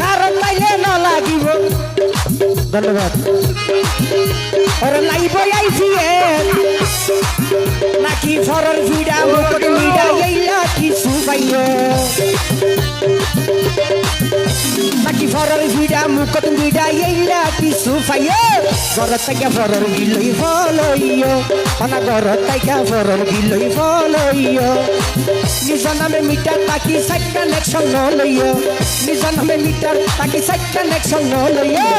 কারণ পাইলে ন লাগিব। ধন্যবাদ। ওর লাইব আইছি নাকি ফরর ভিড়া মুকুট মিডা এইলা কিছু পাইও নাকি ফরর ভিড়া মুকুট মিডা এইলা কিছু পাইও ঘর থেকে ফরর গিলই ফলইও ঘর থেকে ফরর গিলই ফলইও নিজ নামে মিটার তাকি সাইড কানেকশন লইও নিজ নামে মিটার তাকি সাইড কানেকশন লইও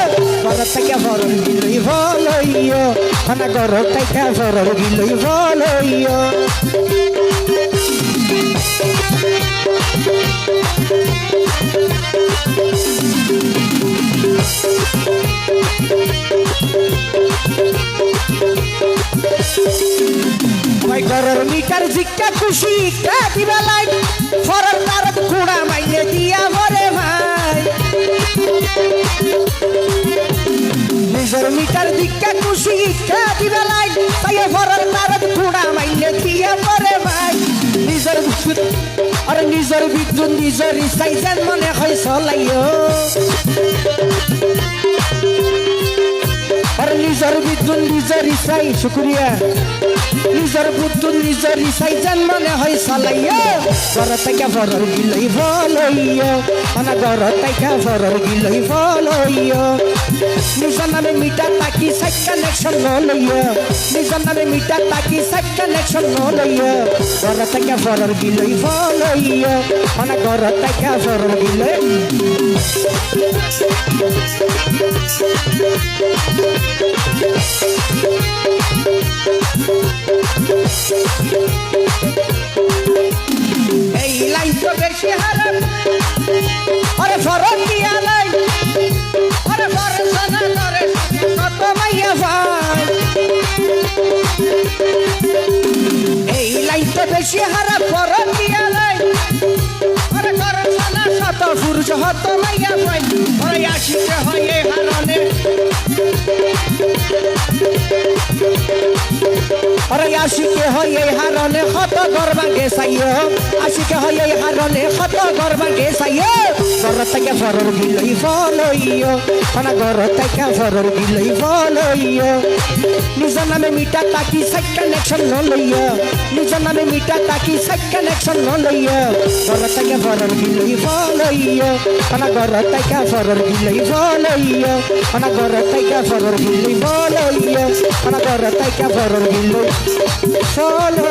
ঘর থেকে ফরর গিলই ফলইও অনা ঘর থেকে ফরর গিলই ফলইও ঘরের মিটার জিক্কা খুশি, কা দিবা লাইট ফরার তারত কুড়া মাইলে দিয়া ভরে ভাই। নিজের মিটার দিক্কা খুশি, কা দিবা লাইট তাই ফরার তারত কুড়া মাইলে দিয়া ভরে ভাই। নিজের আরে নিজের বিদ্যুৎ, নিজের ইচ্ছাই যেন মনে হয় চলাইও। বিদ্যুৎ নিজের ইচ্ছাই, শুক্রিয়া। নিজের বুদ্ধুর নিজের ইসাই যেন মনে হয় চালাইয়া। ঘর থেকে ফরর গিলই ফলইয়া মানে ঘর থেকে ফরর গিলই ফলইয়া নিজের নামে মিটার তাকি সাইড কানেকশন লইয়া। নিজের নামে মিটার তাকি সাইড কানেকশন লইয়া। ঘর থেকে ফরর গিলই ফলইয়া মানে ঘর থেকে ফরর গিলই। এই লাইন তো বেশি হারাম আরে ফরক দিয়া লাইন আরে ফরক সানা করে কত মাইয়া ভাই এই লাইন তো বেশি হারাম ফরক দিয়া লাইন আরে ফরক সানা শত পুরুষ হত মাইয়া ভাই আরে আসিতে হয় এই হারনে আরে আশিকে হয় হারনে কত গর্বা গেছাইও আশিকে হয় হারনে কত গর্বা গেছাইও ঘর থেকে ফরর গিলই ফলইও মানে ঘর থেকে ফরর গিলই ফলইও। নিজ নামে মিটা তাকি সাইড কানেকশন লইও নিজ নামে মিটা তাকি সাইড কানেকশন লইও ঘর থেকে ফরর গিলই ফলাইয়া মানে ঘর তাইকা ফরর গিলই ফলাইয়া মানে ঘর তাইকা ফরর গিলই ফলাইয়া মানে ঘর তাইকা ফরর গিলই ফলইও